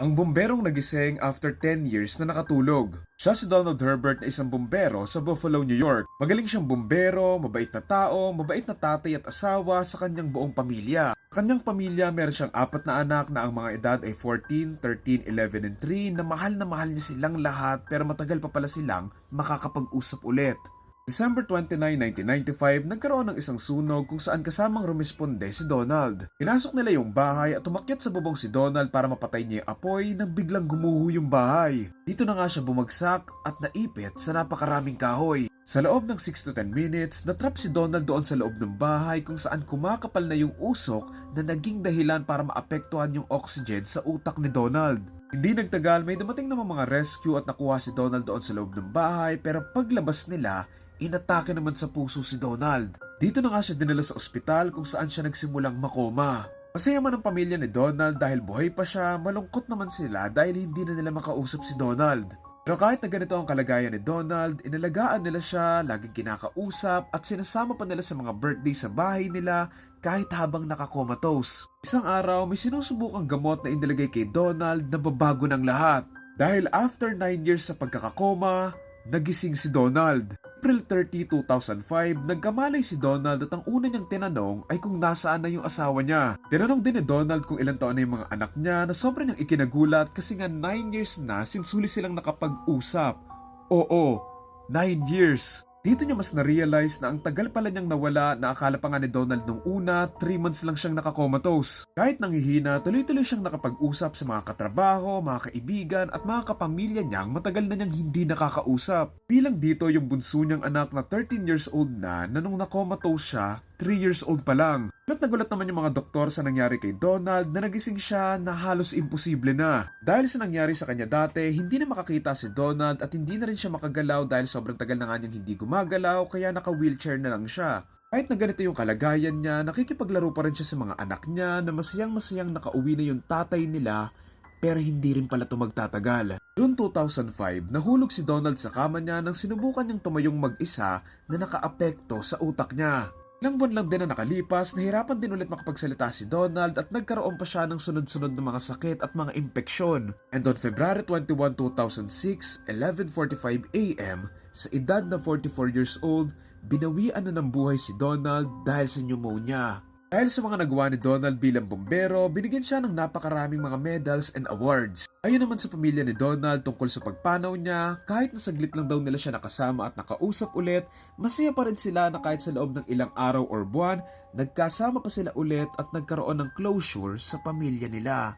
ang bomberong nagising after 10 years na nakatulog. Siya si Donald Herbert na isang bombero sa Buffalo, New York. Magaling siyang bombero, mabait na tao, mabait na tatay at asawa sa kanyang buong pamilya. Sa kanyang pamilya, meron siyang apat na anak na ang mga edad ay 14, 13, 11, and 3 na mahal na mahal niya silang lahat pero matagal pa pala silang makakapag-usap ulit. December 29, 1995, nagkaroon ng isang sunog kung saan kasamang rumisponde si Donald. Pinasok nila yung bahay at umakyat sa bubong si Donald para mapatay niya yung apoy nang biglang gumuho yung bahay. Dito na nga siya bumagsak at naipit sa napakaraming kahoy. Sa loob ng 6 to 10 minutes, natrap si Donald doon sa loob ng bahay kung saan kumakapal na yung usok na naging dahilan para maapektuhan yung oxygen sa utak ni Donald. Hindi nagtagal, may dumating naman mga rescue at nakuha si Donald doon sa loob ng bahay pero paglabas nila, inatake naman sa puso si Donald. Dito na nga siya dinala sa ospital kung saan siya nagsimulang makoma. Masaya man ang pamilya ni Donald dahil buhay pa siya, malungkot naman sila dahil hindi na nila makausap si Donald. Pero kahit na ganito ang kalagayan ni Donald, inalagaan nila siya, laging kinakausap at sinasama pa nila sa mga birthday sa bahay nila kahit habang nakakomatose. Isang araw, may sinusubukang gamot na inilagay kay Donald na babago ng lahat. Dahil after 9 years sa pagkakakoma, nagising si Donald. April 30, 2005, nagkamalay si Donald at ang una niyang tinanong ay kung nasaan na yung asawa niya. Tinanong din ni Donald kung ilang taon na yung mga anak niya na sobrang niyang ikinagulat kasi nga 9 years na since huli silang nakapag-usap. Oo, 9 years. Dito niya mas na-realize na ang tagal pala niyang nawala na akala pa nga ni Donald nung una, 3 months lang siyang nakakomatose. Kahit nanghihina, tuloy-tuloy siyang nakapag-usap sa mga katrabaho, mga kaibigan at mga kapamilya niyang matagal na niyang hindi nakakausap. Bilang dito yung bunso niyang anak na 13 years old na na nung nakomatose siya, 3 years old pa lang. Gulat na naman yung mga doktor sa nangyari kay Donald na nagising siya na halos imposible na. Dahil sa nangyari sa kanya dati, hindi na makakita si Donald at hindi na rin siya makagalaw dahil sobrang tagal na nga niyang hindi gumagalaw kaya naka-wheelchair na lang siya. Kahit na ganito yung kalagayan niya, nakikipaglaro pa rin siya sa mga anak niya na masayang-masayang nakauwi na yung tatay nila pero hindi rin pala ito magtatagal. June 2005, nahulog si Donald sa kama niya nang sinubukan niyang tumayong mag-isa na nakaapekto sa utak niya. Ilang buwan lang din na nakalipas, nahirapan din ulit makapagsalita si Donald at nagkaroon pa siya ng sunod-sunod na mga sakit at mga impeksyon. And on February 21, 2006, 11.45 a.m., sa edad na 44 years old, binawian na ng buhay si Donald dahil sa pneumonia. Dahil sa mga nagawa ni Donald bilang bombero, binigyan siya ng napakaraming mga medals and awards. Ayon naman sa pamilya ni Donald tungkol sa pagpanaw niya, kahit na saglit lang daw nila siya nakasama at nakausap ulit, masaya pa rin sila na kahit sa loob ng ilang araw or buwan, nagkasama pa sila ulit at nagkaroon ng closure sa pamilya nila.